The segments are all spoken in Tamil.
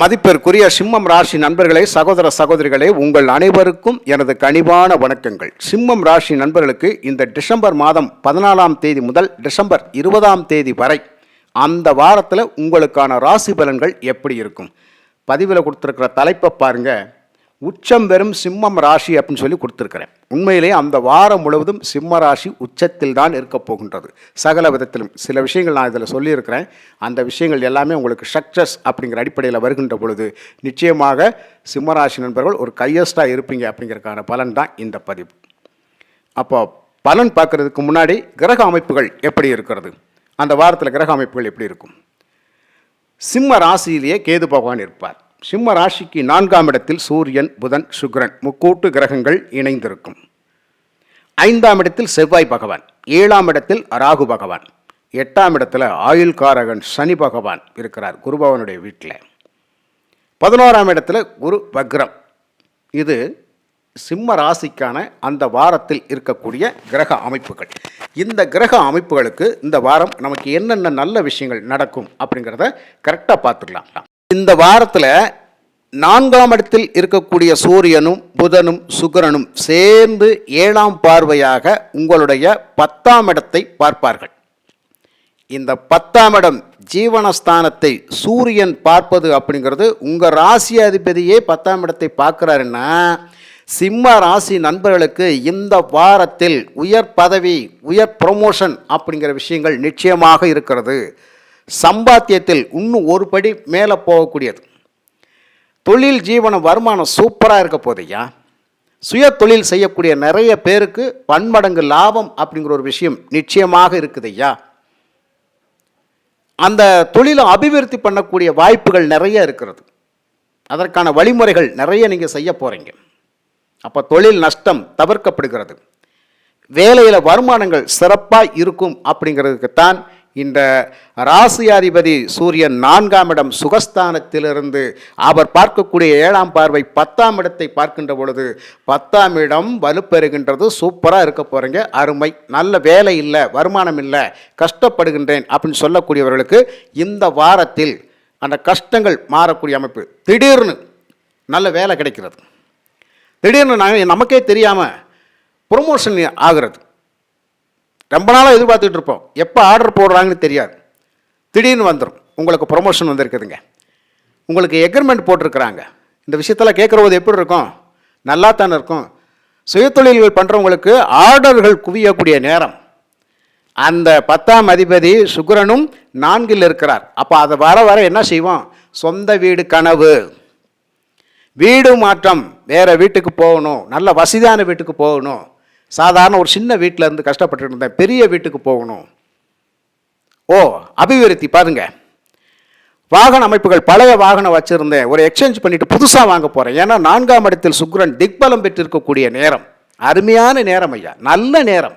மதிப்பிற்குரிய சிம்மம் ராசி நண்பர்களே சகோதர சகோதரிகளே உங்கள் அனைவருக்கும் எனது கனிவான வணக்கங்கள். சிம்மம் ராசி நண்பர்களுக்கு இந்த டிசம்பர் மாதம் பதினாலாம் தேதி முதல் டிசம்பர் இருபதாம் தேதி வரை அந்த வாரத்தில் உங்களுக்கான ராசி பலன்கள் எப்படி இருக்கும்? பதிவில் கொடுத்துருக்கிற தலைப்பை பாருங்கள் உச்சம் வெறும் சிம்மம் ராசி அப்படின்னு சொல்லி கொடுத்துருக்கிறேன். உண்மையிலே அந்த வாரம் முழுவதும் சிம்ம ராசி உச்சத்தில் தான் இருக்கப் போகின்றது. சகல விதத்திலும். சில விஷயங்கள் நான் இதில் சொல்லியிருக்கிறேன். அந்த விஷயங்கள் எல்லாமே உங்களுக்கு சக்ஸஸ் அப்படிங்கிற அடிப்படையில் வருகின்ற பொழுது நிச்சயமாக சிம்மராசி நண்பர்கள் ஒரு கையஸ்டாக இருப்பீங்க அப்படிங்கிறதுக்கான பலன் தான் இந்த பதிவு. அப்போ பலன் பார்க்கறதுக்கு முன்னாடி கிரக அமைப்புகள் எப்படி இருக்கிறது? அந்த வாரத்தில் கிரக அமைப்புகள் எப்படி இருக்கும்? சிம்ம ராசியிலேயே கேது பகவான் இருப்பார். சிம்ம ராசிக்கு நான்காம் இடத்தில் சூரியன் புதன் சுக்கிரன் முக்கூட்டு கிரகங்கள் இணைந்திருக்கும். ஐந்தாம் இடத்தில் செவ்வாய் பகவான் ஏழாம் இடத்தில் ராகு பகவான் எட்டாம் இடத்துல ஆயுள்காரகன் சனி பகவான் இருக்கிறார் குருபவனுடைய வீட்டில். பதினோராம் இடத்துல குரு வக்ரம். இது சிம்ம ராசிக்கான அந்த வாரத்தில் இருக்கக்கூடிய கிரக அமைப்புகள். இந்த கிரக அமைப்புகளுக்கு இந்த வாரம் நமக்கு என்னென்ன நல்ல விஷயங்கள் நடக்கும் அப்படிங்கிறத கரெக்டாக பார்த்துக்கலாம் இந்த வாரத்தில் நான்காம் இடத்தில் இருக்கக்கூடிய சூரியனும் புதனும் சுக்கரனும் சேர்ந்து ஏழாம் பார்வையாக உங்களுடைய பத்தாம் இடத்தை பார்ப்பார்கள். இந்த பத்தாம் இடம் ஜீவனஸ்தானத்தை சூரியன் பார்ப்பது அப்படிங்கிறது உங்கள் ராசி அதிபதியே பத்தாம் இடத்தை பார்க்குறாருன்னா சிம்ம ராசி நண்பர்களுக்கு இந்த வாரத்தில் உயர் பதவி உயர் ப்ரொமோஷன் அப்படிங்கிற விஷயங்கள் நிச்சயமாக இருக்கிறது. சம்பாத்தியத்தில் இன்னும் ஒரு படி மேலே போகக்கூடியது. தொழில் ஜீவன வருமானம் சூப்பராக இருக்க போதையா சுய தொழில் செய்யக்கூடிய நிறைய பேருக்கு பன்மடங்கு லாபம் அப்படிங்கிற ஒரு விஷயம் நிச்சயமாக இருக்குதையா அந்த தொழிலை அபிவிருத்தி பண்ணக்கூடிய வாய்ப்புகள் நிறைய இருக்கிறது. அதற்கான வழிமுறைகள் நிறைய நீங்கள் செய்ய போகிறீங்க அப்போ தொழில் நஷ்டம் தவிர்க்கப்படுகிறது. வேலையில் வருமானங்கள் சிறப்பாக இருக்கும் அப்படிங்கிறதுக்குத்தான் இந்த ராசியாதிபதி சூரியன் நான்காம் இடம் சுகஸ்தானத்திலிருந்து அவர் பார்க்கக்கூடிய ஏழாம் பார்வை பத்தாம் இடத்தை பார்க்கின்ற பொழுது பத்தாம் இடம் வலுப்பெறுகின்றது. சூப்பராக இருக்க போகிறீங்க அருமை. நல்ல வேலை இல்லை வருமானம் இல்லை கஷ்டப்படுகின்றேன் அப்படின்னு சொல்லக்கூடியவர்களுக்கு இந்த வாரத்தில் அந்த கஷ்டங்கள் மாறக்கூடிய அமைப்பு. திடீர்னு நல்ல வேலை கிடைக்கிறது. திடீர்னு நாங்கள் நமக்கே தெரியாமல் ப்ரொமோஷன் ஆகிறது. ரொம்ப நாளாக எதிர்பார்த்துட்டு இருப்போம். எப்போ ஆர்டர் போடுறாங்கன்னு தெரியாது. திடீர்னு வந்துடும் உங்களுக்கு ப்ரொமோஷன் வந்திருக்குதுங்க. உங்களுக்கு எக்ரிமெண்ட் போட்டிருக்கிறாங்க. இந்த விஷயத்தில் கேட்குறபோது எப்படி இருக்கும்? நல்லா தானே இருக்கும். சுயத்தொழில்கள் பண்ணுறவங்களுக்கு ஆர்டர்கள் குவியக்கூடிய நேரம். அந்த பத்தாம் அதிபதி சுக்கிரனும் நான்கில் இருக்கிறார். அப்போ அதை வர வர என்ன செய்வோம்? சொந்த வீடு கனவு. வீடு மாற்றம். வேறு வீட்டுக்கு போகணும். நல்ல வசதியான வீட்டுக்கு போகணும். சாதாரண ஒரு சின்ன வீட்டில் இருந்து கஷ்டப்பட்டு இருந்தேன். பெரிய வீட்டுக்கு போகணும். ஓ அபிவிருத்தி பாருங்க. வாகன அமைப்புகள் பழைய வாகனம் வச்சுருந்தேன். ஒரு எக்ஸ்சேஞ்ச் பண்ணிட்டு புதுசாக வாங்க போகிறேன் ஏன்னா நான்காம் இடத்தில் சுக்ரன் திக்பலம் பெற்றிருக்கக்கூடிய நேரம். அருமையான நேரம் ஐயா. நல்ல நேரம்.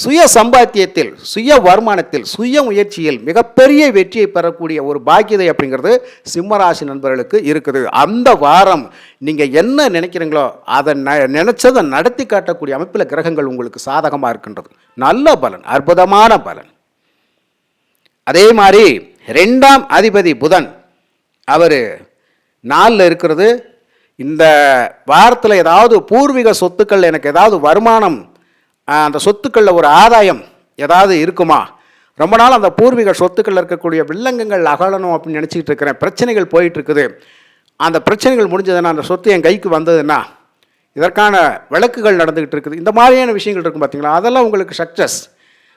சுய சம்பாத்தியத்தில் சுய வருமானத்தில் சுய முயற்சியில் மிகப்பெரிய வெற்றியை பெறக்கூடிய ஒரு பாக்கியதை அப்படிங்கிறது சிம்மராசி நண்பர்களுக்கு இருக்குது. அந்த வாரம் நீங்கள் என்ன நினைக்கிறீங்களோ அதை ந நினச்சதை நடத்தி காட்டக்கூடிய அமைப்பில் கிரகங்கள் உங்களுக்கு சாதகமாக இருக்கின்றது. நல்ல பலன் அற்புதமான பலன். அதே மாதிரி ரெண்டாம் அதிபதி புதன் அவர் நாளில் இருக்கிறது. இந்த வாரத்தில் ஏதாவது பூர்வீக சொத்துக்கள் எனக்கு ஏதாவது வருமானம் அந்த சொத்துக்களில் ஒரு ஆதாயம் ஏதாவது இருக்குமா? ரொம்ப நாள் அந்த பூர்வீக சொத்துக்களில் இருக்கக்கூடிய வில்லங்கங்கள் அகலணும் அப்படின்னு நினச்சிக்கிட்டு இருக்கிறேன். பிரச்சனைகள் போயிட்டு இருக்குது அந்த பிரச்சனைகள் முடிஞ்சதுன்னா அந்த சொத்து என் கைக்கு வந்ததுன்னா இதற்கான விளக்குகள் நடந்துக்கிட்டு இருக்குது. இந்த மாதிரியான விஷயங்கள் இருக்கும் பார்த்தீங்களா அதெல்லாம் உங்களுக்கு சக்ஸஸ்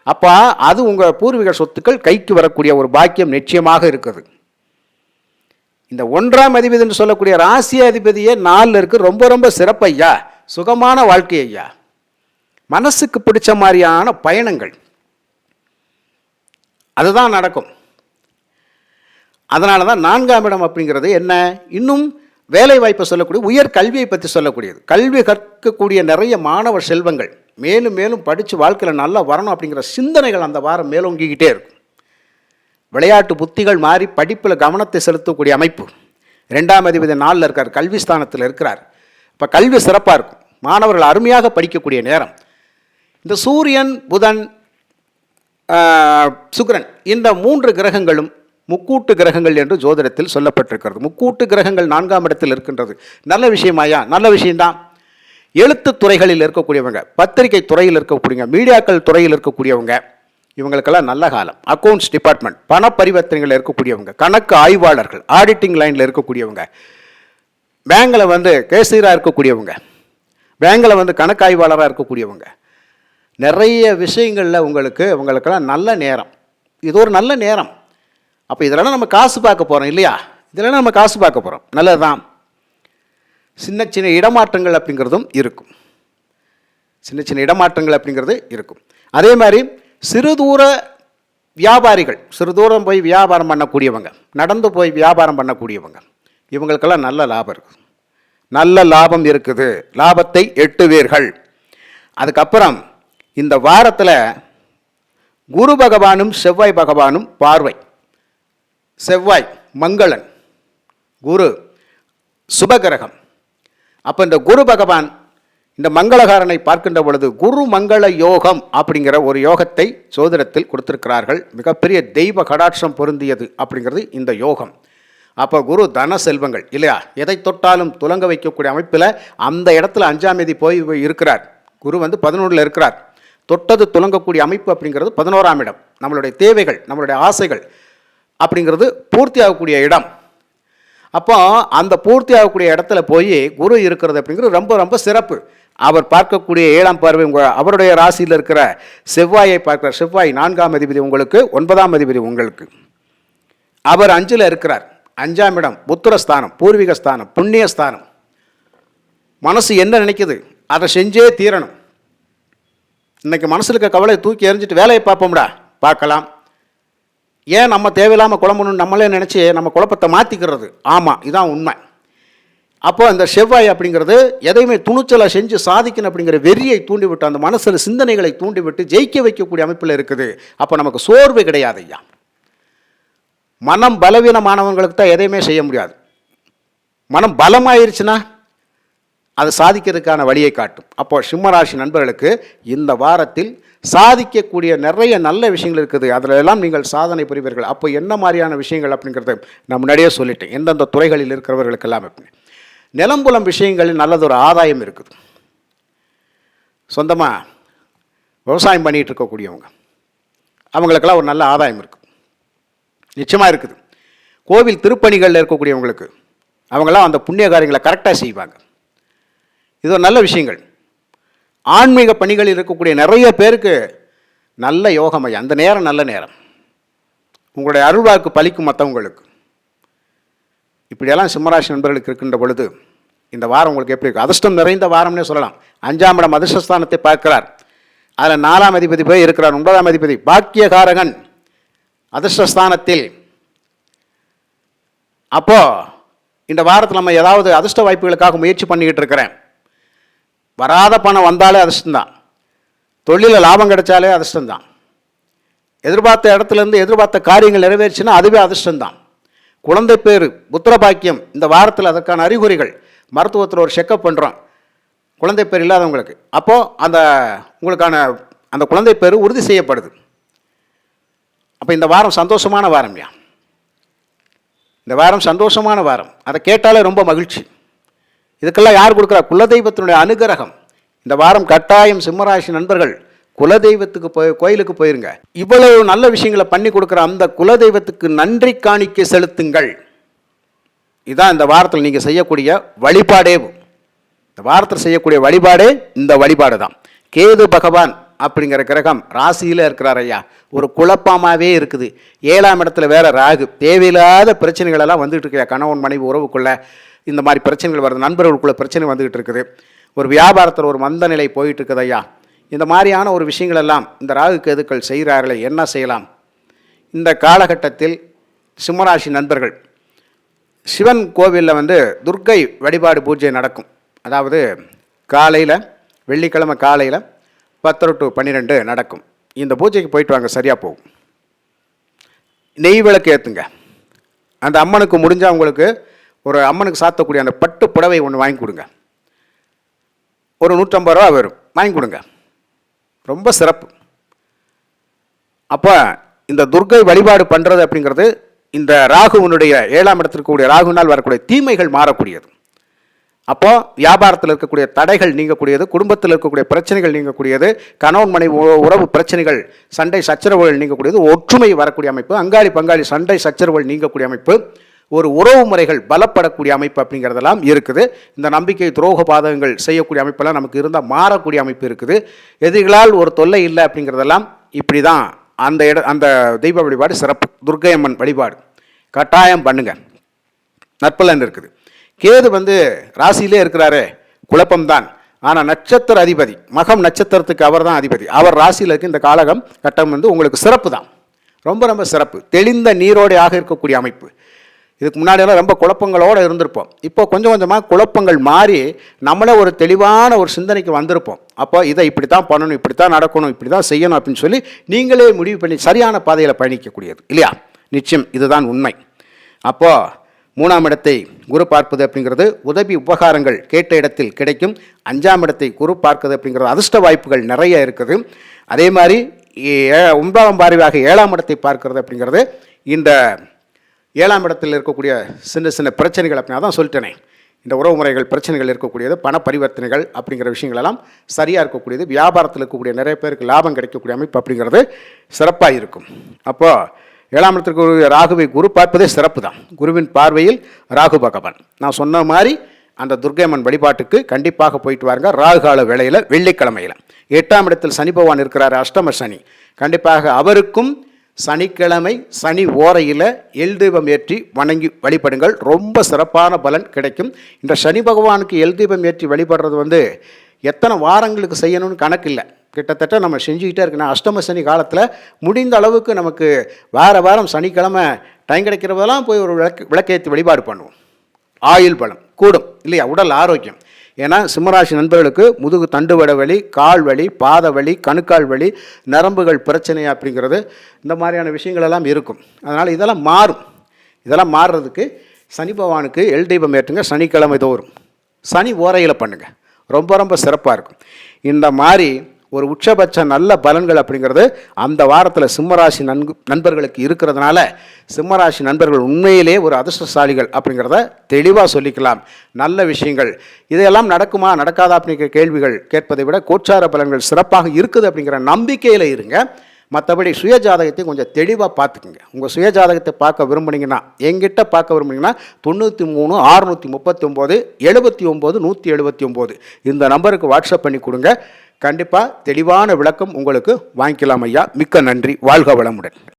அப்போ அது உங்கள் பூர்வீக சொத்துக்கள் கைக்கு வரக்கூடிய ஒரு பாக்கியம் நிச்சயமாக இருக்குது. இந்த ஒன்றாம் அதிபதினு சொல்லக்கூடிய ராசி அதிபதியே நாலில் இருக்குது ரொம்ப ரொம்ப சிறப்பு ஐயா சுகமான வாழ்க்கை ஐயா மனசுக்கு பிடிச்ச மாதிரியான பயணங்கள். அதுதான் நடக்கும். அதனால தான் நான்காம் இடம் அப்படிங்கிறது என்ன? இன்னும் வேலை வாய்ப்பை சொல்லக்கூடிய உயர் கல்வியை பற்றி சொல்லக்கூடியது. கல்வி கற்கக்கூடிய நிறைய மாணவர் செல்வங்கள் மேலும் மேலும் படித்து வாழ்க்கையில் நல்லா வரணும் அப்படிங்கிற சிந்தனைகள் அந்த வாரம் மேலோங்கிக்கிட்டே இருக்கும். விளையாட்டு புத்திகள் மாறி படிப்பில் கவனத்தை செலுத்தக்கூடிய அமைப்பு. ரெண்டாம் அதிபதி நாளில் இருக்கார் கல்வி ஸ்தானத்தில் இருக்கிறார். இப்போ கல்வி சிறப்பாக இருக்கும். மாணவர்கள் அருமையாக படிக்கக்கூடிய நேரம். இந்த சூரியன் புதன் ஆஹ், சுக்கிரன் இந்த மூன்று கிரகங்களும் முக்கூட்டு கிரகங்கள் என்று ஜோதிடத்தில் சொல்லப்பட்டிருக்கிறது. முக்கூட்டு கிரகங்கள் நான்காம் இடத்தில் இருக்கின்றது. நல்ல விஷயமாயா நல்ல விஷயம்தான். எழுத்து துறைகளில் இருக்கக்கூடியவங்க பத்திரிகை துறையில் இருக்கக்கூடியவங்க மீடியாக்கள் துறையில் இருக்கக்கூடியவங்க இவங்களுக்கெல்லாம் நல்ல காலம். அக்கௌண்ட்ஸ் டிபார்ட்மெண்ட் பண பரிவர்த்தனைகள் இருக்கக்கூடியவங்க கணக்கு ஆய்வாளர்கள் ஆடிட்டிங் லைனில் இருக்கக்கூடியவங்க பேங்கில் வந்து கேசியராக இருக்கக்கூடியவங்க பேங்கில் வந்து கணக்காய்வாளராக இருக்கக்கூடியவங்க நிறைய விஷயங்களில் உங்களுக்கு உங்களுக்கெல்லாம் நல்ல நேரம். இது ஒரு நல்ல நேரம். அப்போ இதெல்லாம் நம்ம காசு பார்க்க போகிறோம் இல்லையா? இதெல்லாம் நம்ம காசு பார்க்க போகிறோம் நல்லது தான் சின்ன சின்ன இடமாற்றங்கள் அப்படிங்கிறதும் இருக்கும். சின்ன சின்ன இடமாற்றங்கள் அப்படிங்கிறது இருக்கும். அதே மாதிரி சிறு தூர வியாபாரிகள் சிறு தூரம் போய் வியாபாரம் பண்ணக்கூடியவங்க நடந்து போய் வியாபாரம் பண்ணக்கூடியவங்க இவங்களுக்கெல்லாம் நல்ல லாபம் இருக்குது. நல்ல லாபம் இருக்குது. லாபத்தை எட்டுவீர்கள். அதுக்கப்புறம் இந்த வாரத்தில் குரு பகவானும் செவ்வாய் பகவானும் பார்வை. செவ்வாய் மங்களன் குரு சுபகிரகம். அப்போ இந்த குரு பகவான் இந்த மங்களகாரனை பார்க்கின்ற பொழுது குரு மங்கள யோகம் அப்படிங்கிற ஒரு யோகத்தை சோதனத்தில் கொடுத்திருக்கிறார்கள். மிகப்பெரிய தெய்வ கடாட்சம் பொருந்தியது அப்படிங்கிறது இந்த யோகம். அப்போ குரு தன செல்வங்கள் இல்லையா? எதை தொட்டாலும் துலங்க வைக்கக்கூடிய அமைப்பில் அந்த இடத்துல அஞ்சாம் தேதி போய் இருக்கிறார். குரு வந்து பதினொன்றில் இருக்கிறார். தொட்டது துலங்கக்கூடிய அமைப்பு அப்படிங்கிறது பதினோராம் இடம். நம்மளுடைய தேவைகள் நம்மளுடைய ஆசைகள் அப்படிங்கிறது பூர்த்தி ஆகக்கூடிய இடம். அப்போ அந்த பூர்த்தி ஆகக்கூடிய இடத்துல போய் குரு இருக்கிறது அப்படிங்கிறது ரொம்ப ரொம்ப சிறப்பு. அவர் பார்க்கக்கூடிய ஏழாம் பார்வை உங்கள் அவருடைய ராசியில் இருக்கிற செவ்வாயை பார்க்குற செவ்வாய் நான்காம் அதிபதி உங்களுக்கு ஒன்பதாம் அதிபதி உங்களுக்கு. அவர் அஞ்சில் இருக்கிறார். அஞ்சாம் இடம் புத்திரஸ்தானம் பூர்வீக ஸ்தானம் புண்ணிய ஸ்தானம் மனசு என்ன நினைக்குது? அதை செஞ்சே தீரணும். இன்றைக்கி மனசில் இருக்க கவலையை தூக்கி எறிஞ்சிட்டு வேலையை பார்ப்போம்டா. பார்க்கலாம். ஏன் நம்ம தேவையில்லாமல் குழம்பணும்னு நம்மளே நினச்சி நம்ம குழப்பத்தை மாற்றிக்கிறது ஆமாம் இதான் உண்மை. அப்போ அந்த செவ்வாய் அப்படிங்கிறது எதையுமே துணிச்சலை செஞ்சு சாதிக்கணும் அப்படிங்கிற வெறியை தூண்டிவிட்டு அந்த மனசில் சிந்தனைகளை தூண்டிவிட்டு ஜெயிக்க வைக்கக்கூடிய அமைப்பில் இருக்குது. அப்போ நமக்கு சோர்வு கிடையாது ஐயா. மனம் பலவீனமானவங்களுக்கு தான் எதையுமே செய்ய முடியாது. மனம் பலமாயிருச்சுன்னா அது சாதிக்கிறதுக்கான வழியை காட்டும். அப்போ சிம்மராசி நண்பர்களுக்கு இந்த வாரத்தில் சாதிக்கக்கூடிய நிறைய நல்ல விஷயங்கள் இருக்குது. அதில் எல்லாம் நீங்கள் சாதனை புரிவீர்கள். அப்போ என்ன மாதிரியான விஷயங்கள் அப்படிங்கிறத நான் முன்னாடியே சொல்லிட்டேன். எந்தெந்த துறைகளில் இருக்கிறவர்களுக்கெல்லாம் அப்படின்னு. நிலம்புலம் விஷயங்களில் நல்லதொரு ஆதாயம் இருக்குது. சொந்தமாக விவசாயம் பண்ணிகிட்டு இருக்கக்கூடியவங்க. அவங்களுக்கெல்லாம் ஒரு நல்ல ஆதாயம் இருக்குது நிச்சயமாக இருக்குது. கோவில் திருப்பணிகளில் இருக்கக்கூடியவங்களுக்கு அவங்களாம் அந்த புண்ணிய காரியங்களை கரெக்டாக செய்வாங்க. இது ஒரு நல்ல விஷயங்கள். ஆன்மீக பணிகளில் இருக்கக்கூடிய நிறைய பேருக்கு நல்ல யோகம் ஐயா அந்த நேரம் நல்ல நேரம். உங்களுடைய அருள்வாக்கு பலிக்கும் மற்றவங்களுக்கு இப்படியெல்லாம் சிம்மராசி நண்பர்களுக்கு இருக்கின்ற பொழுது இந்த வாரம் உங்களுக்கு எப்படி இருக்கும் அதிர்ஷ்டம் நிறைந்த வாரம்னே சொல்லலாம். அஞ்சாம் இடம் அதிர்ஷ்டஸ்தானத்தை பார்க்கிறார். அதில் நாலாம் அதிபதி போய் இருக்கிறார் ஒன்பதாம் அதிபதி. பாக்கியகாரகன் அதிர்ஷ்டஸ்தானத்தில். அப்போது இந்த வாரத்தில் நம்ம ஏதாவது அதிர்ஷ்ட வாய்ப்புகளுக்காக முயற்சி பண்ணிக்கிட்டு இருக்கிறேன். வராத பணம் வந்தாலே அதிர்ஷ்டம்தான். தொழிலில் லாபம் கிடைச்சாலே அதிர்ஷ்டம்தான். எதிர்பார்த்த இடத்துலேருந்து எதிர்பார்த்த காரியங்கள் நிறைவேறுச்சுன்னா அதுவே அதிர்ஷ்டம்தான். குழந்தை பேர் புத்திர பாக்கியம் இந்த வாரத்தில் அதற்கான அறிகுறிகள். மருத்துவத்தில் ஒரு செக்கப் பண்ணுறோம் குழந்தை பேர் இல்லாதவங்களுக்கு. அப்போது அந்த உங்களுக்கான அந்த குழந்தை பேர் உறுதி செய்யப்படுது. அப்போ இந்த வாரம் சந்தோஷமான வாரம்யா இந்த வாரம் சந்தோஷமான வாரம். அதை கேட்டாலே ரொம்ப மகிழ்ச்சி. இதுக்கெல்லாம் யார் கொடுக்குறா? குலதெய்வத்தினுடைய அனுகிரகம். இந்த வாரம் கட்டாயம் சிம்மராசி நண்பர்கள் குலதெய்வத்துக்கு போய் கோயிலுக்கு போயிருங்க. இவ்வளவு நல்ல விஷயங்களை பண்ணி கொடுக்குற அந்த குலதெய்வத்துக்கு நன்றி காணிக்க செலுத்துங்கள். இதான் இந்த வாரத்தில் நீங்கள் செய்யக்கூடிய வழிபாடே. இந்த வாரத்தில் செய்யக்கூடிய வழிபாடே இந்த வழிபாடு தான். கேது பகவான் அப்படிங்கிற கிரகம் ராசியில் இருக்கிறார் ஐயா. ஒரு குழப்பமாகவே இருக்குது. ஏழாம் இடத்துல வேற ராகு. தேவையில்லாத பிரச்சனைகள் எல்லாம் இருக்கையா கணவன் மனைவி உறவுக்குள்ளே இந்த மாதிரி பிரச்சனைகள் வருது. நண்பர்களுக்குள்ள பிரச்சனை வந்துகிட்டு இருக்குது. ஒரு வியாபாரத்தில் ஒரு மந்த நிலை போயிட்டு இருக்குது ஐயா. இந்த மாதிரியான ஒரு விஷயங்கள் எல்லாம் இந்த ராகு கேதுக்கள் செய்கிறார்களே என்ன செய்யலாம்? இந்த காலகட்டத்தில் சிம்மராசி நண்பர்கள் சிவன் கோவிலில் வந்து துர்க்கை வழிபாடு பூஜை நடக்கும். அதாவது காலையில் வெள்ளிக்கிழமை காலையில் பத்தரை டு பன்னிரெண்டு நடக்கும். இந்த பூஜைக்கு போயிட்டு வாங்க சரியாக போகும். நெய் விளக்கு ஏற்றுங்க அந்த அம்மனுக்கு முடிஞ்சால் உங்களுக்கு ஒரு அம்மனுக்கு சாத்தக்கூடிய அந்த பட்டு புடவை ஒன்று வாங்கி கொடுங்க. ஒரு நூற்றம்பது ரூபா வரும். வாங்கி கொடுங்க. ரொம்ப சிறப்பு. அப்போ இந்த துர்க்கை வழிபாடு பண்ணுறது அப்படிங்கிறது இந்த ராகுவனுடைய ஏழாம் இடத்திற்கு ராகுனால் வரக்கூடிய தீமைகள் மாறக்கூடியது. அப்போ வியாபாரத்தில் இருக்கக்கூடிய தடைகள் நீங்கக்கூடியது குடும்பத்தில் இருக்கக்கூடிய பிரச்சனைகள் நீங்கக்கூடியது கணவன் மனைவி உ- உறவு பிரச்சனைகள் சண்டை சச்சரவுகள் நீங்கக்கூடியது ஒற்றுமை வரக்கூடிய அமைப்பு அங்காளி பங்காளி சண்டை சச்சரவுகள் நீங்கக்கூடிய அமைப்பு. ஒரு உறவு முறைகள் பலப்படக்கூடிய அமைப்பு அப்படிங்கிறதெல்லாம் இருக்குது. இந்த நம்பிக்கை துரோக பாதகங்கள் செய்யக்கூடிய அமைப்பெல்லாம் நமக்கு இருந்தால் மாறக்கூடிய அமைப்பு இருக்குது. எதிரிகளால் ஒரு தொல்லை இல்லை அப்படிங்கிறதெல்லாம் இப்படி தான் அந்த இட அந்த தெய்வ வழிபாடு சிறப்பு. துர்க்கையம்மன் வழிபாடு. கட்டாயம் பண்ணுங்க. நற்பலன் இருக்குது கேது வந்து ராசியிலே இருக்கிறாரு. குழப்பம்தான். ஆனால் நட்சத்திர அதிபதி மகம் நட்சத்திரத்துக்கு அவர் தான் அதிபதி. அவர் ராசியில் இருக்க இந்த காலகம் கட்டம் வந்து உங்களுக்கு சிறப்பு தான் ரொம்ப ரொம்ப சிறப்பு. தெளிந்த நீரோடையாக இருக்கக்கூடிய அமைப்பு. இதுக்கு முன்னாடியெல்லாம் ரொம்ப குழப்பங்களோடு இருந்திருப்போம். இப்போ கொஞ்சம் கொஞ்சமாக குழப்பங்கள் மாறி நம்மளே ஒரு தெளிவான ஒரு சிந்தனைக்கு வந்திருப்போம். அப்போ இதை இப்படி தான் பண்ணணும் இப்படி தான் நடக்கணும் இப்படி தான் செய்யணும் அப்படின்னு சொல்லி நீங்களே முடிவு பண்ணி சரியான பாதையில் பயணிக்கக்கூடியது. இல்லையா? நிச்சயம் இதுதான் உண்மை. அப்போது மூணாம் இடத்தை குரு பார்ப்பது அப்படிங்கிறது உதவி உபகாரங்கள் கேட்ட இடத்தில் கிடைக்கும். அஞ்சாம் இடத்தை குரு பார்ப்பது அப்படிங்கிறது அதிர்ஷ்ட வாய்ப்புகள் நிறைய இருக்குது. அதே மாதிரி ஏ- ஒன்பதாம் பார்வையாக ஏழாம் இடத்தை பார்க்கிறது அப்படிங்கிறது இந்த ஏழாம் இடத்தில் இருக்கக்கூடிய சின்ன சின்ன பிரச்சனைகள் அப்படின்னா தான் சொல்லிட்டேனே. இந்த உறவு முறைகள் பிரச்சனைகள் இருக்கக்கூடியது பண பரிவர்த்தனைகள் அப்படிங்கிற விஷயங்கள் எல்லாம் சரியாக இருக்கக்கூடியது வியாபாரத்தில் இருக்கக்கூடிய நிறைய பேருக்கு லாபம் கிடைக்கக்கூடிய அமைப்பு அப்படிங்கிறது சிறப்பாக இருக்கும். அப்போது ஏழாம் இடத்திற்கு ராகுவை குரு பார்ப்பதே சிறப்பு தான். குருவின் பார்வையில் ராகு பகவான். நான் சொன்ன மாதிரி அந்த துர்கைமன் வழிபாட்டுக்கு கண்டிப்பாக போயிட்டு வாருங்க. ராகு கால வேளையில் வெள்ளிக்கிழமையில். எட்டாம் இடத்தில் சனி பகவான் இருக்கிறார் அஷ்டம சனி. கண்டிப்பாக அவருக்கும் சனிக்கிழமை சனி ஓரையில் எல் தீபம் ஏற்றி வணங்கி வழிபடுங்கள். ரொம்ப சிறப்பான பலன் கிடைக்கும். இந்த சனி பகவானுக்கு எல் தீபம் ஏற்றி வழிபடுறது வந்து எத்தனை வாரங்களுக்கு செய்யணும்னு கணக்கு இல்லை கிட்டத்தட்ட நம்ம செஞ்சுக்கிட்டே இருக்கணும். அஷ்டம சனி காலத்தில் முடிந்த அளவுக்கு நமக்கு வார வாரம் சனிக்கிழமை டைம் கிடைக்கிறதெல்லாம் போய் ஒரு விளக்கு விளக்கேற்றி வழிபாடு பண்ணுவோம். ஆயுள் பலம் கூடும் இல்லையா? உடல் ஆரோக்கியம். ஏன்னா சிம்மராசி நண்பர்களுக்கு முதுகு தண்டுவட வலி கால் வலி பாத வலி கணுக்கால் வலி நரம்புகள் பிரச்சனை அப்படிங்கிறது இந்த மாதிரியான விஷயங்களெல்லாம் இருக்கும். அதனால் இதெல்லாம் மாறும். இதெல்லாம் மாறுறதுக்கு சனி பகவானுக்கு எல் தீபம் ஏற்றுங்க சனிக்கிழமை தோறும். சனி ஓரையில் பண்ணுங்கள் ரொம்ப ரொம்ப சிறப்பாக இருக்கும். இந்த மாதிரி ஒரு உச்சபட்ச நல்ல பலன்கள் அப்படிங்கிறது அந்த வாரத்தில் சிம்மராசி நன்கு நண்பர்களுக்கு இருக்கிறதுனால சிம்மராசி நண்பர்கள் உண்மையிலே ஒரு அதிர்ஷ்டசாலிகள் அப்படிங்கிறத தெளிவாக சொல்லிக்கலாம். நல்ல விஷயங்கள். இதையெல்லாம் நடக்குமா நடக்காதா அப்படிங்கிற கேள்விகள் கேட்பதை விட கோச்சார பலன்கள் சிறப்பாக இருக்குது அப்படிங்கிற நம்பிக்கையில் இருங்க. மற்றபடி சுயஜாதகத்தை கொஞ்சம் தெளிவாக பார்த்துக்குங்க. உங்கள் சுயஜாதகத்தை பார்க்க விரும்புனீங்கன்னா எங்கிட்ட பார்க்க விரும்புனீங்கன்னா தொண்ணூற்றி மூணு அறுநூற்றி முப்பத்தி ஒம்பது எழுபத்தி ஒம்பது நூற்றி எழுபத்தி ஒம்பது. இந்த நம்பருக்கு வாட்ஸ்அப் பண்ணி கொடுங்க. கண்டிப்பாக தெளிவான விளக்கம் உங்களுக்கு வாங்கிக்கலாம் ஐயா. மிக்க நன்றி. வாழ்க வளமுடன்.